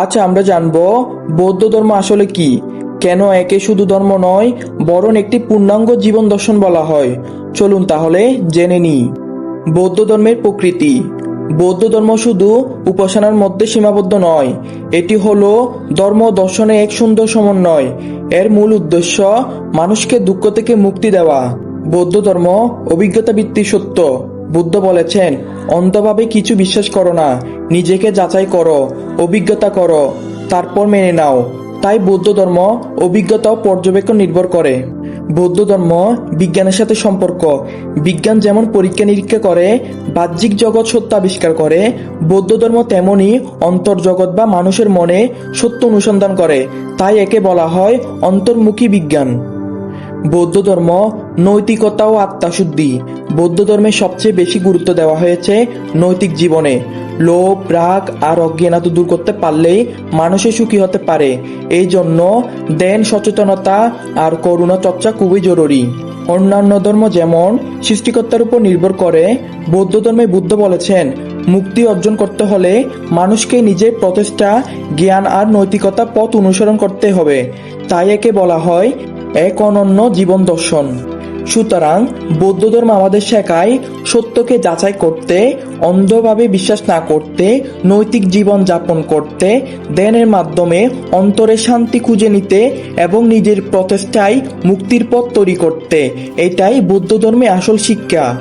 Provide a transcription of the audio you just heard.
আজ আমরা জানব, বৌদ্ধ ধর্ম আসলে কি? কেন একে শুধু ধর্ম নয়, বরং একটি পূর্ণাঙ্গ জীবন দর্শন বলা হয়? চলুন তাহলে জেনে নিই। বৌদ্ধ ধর্মের প্রকৃতি। বৌদ্ধ ধর্ম শুধু উপাসনার মধ্যে সীমাবদ্ধ নয়, এটি হলো ধর্ম দর্শনে এক সুন্দর সমন্বয়। এর মূল উদ্দেশ্য মানুষকে দুঃখ থেকে মুক্তি দেওয়া। বৌদ্ধ ধর্ম অভিজ্ঞতা ভিত্তি সত্য। বুদ্ধ বলেছেন অন্ধভাবে কিছু বিশ্বাস করো না নিজেকে যাচাই করো, অভিজ্ঞতা করো, তারপর মেনে নাও। তাই বৌদ্ধ ধর্ম অভিজ্ঞতা পর্যবেক্ষণ নির্ভর করে। বৌদ্ধ ধর্ম বিজ্ঞানের সাথে সম্পর্ক। বিজ্ঞান যেমন পরীক্ষা নিরীক্ষা করে, বাহ্যিক জগৎ সত্য আবিষ্কার করে, বৌদ্ধ ধর্ম তেমনই অন্তর্জগৎ বা মানুষের মনে সত্য অনুসন্ধান করে। তাই একে বলা হয় অন্তর্মুখী বিজ্ঞান। বৌদ্ধ ধর্ম, নৈতিকতা ও আত্মাশুদ্ধি বৌদ্ধ ধর্মে সবচেয়ে বেশি গুরুত্ব দেওয়া হয়েছে নৈতিক জীবনে। লোভ, রাগ আর অজ্ঞানাত দূর করতে পারলেই মানুষের সুখী হতে পারে। এই জন্য দেন সচেতনতা আর করুণা চর্চা খুবই জরুরি। অন্যান্য ধর্ম যেমন সৃষ্টিকর্তার উপর নির্ভর করে, বৌদ্ধ ধর্মে বুদ্ধ বলেছেন, মুক্তি অর্জন করতে হলে মানুষকে নিজের প্রচেষ্টা, জ্ঞান আর নৈতিকতা পথ অনুসরণ করতে হবে। তাই একে বলা হয় এক অনন্য জীবন দর্শন। সুতরাং বৌদ্ধ ধর্ম আমাদের শেখায় সত্যকে যাচাই করতে, অন্ধভাবে বিশ্বাস না করতে, নৈতিক জীবন যাপন করতে দেনের মাধ্যমে অন্তরে শান্তি খুঁজে নিতে এবং নিজের প্রচেষ্টায় মুক্তির পথ তৈরি করতে। এটাই বৌদ্ধ ধর্মে আসল শিক্ষা।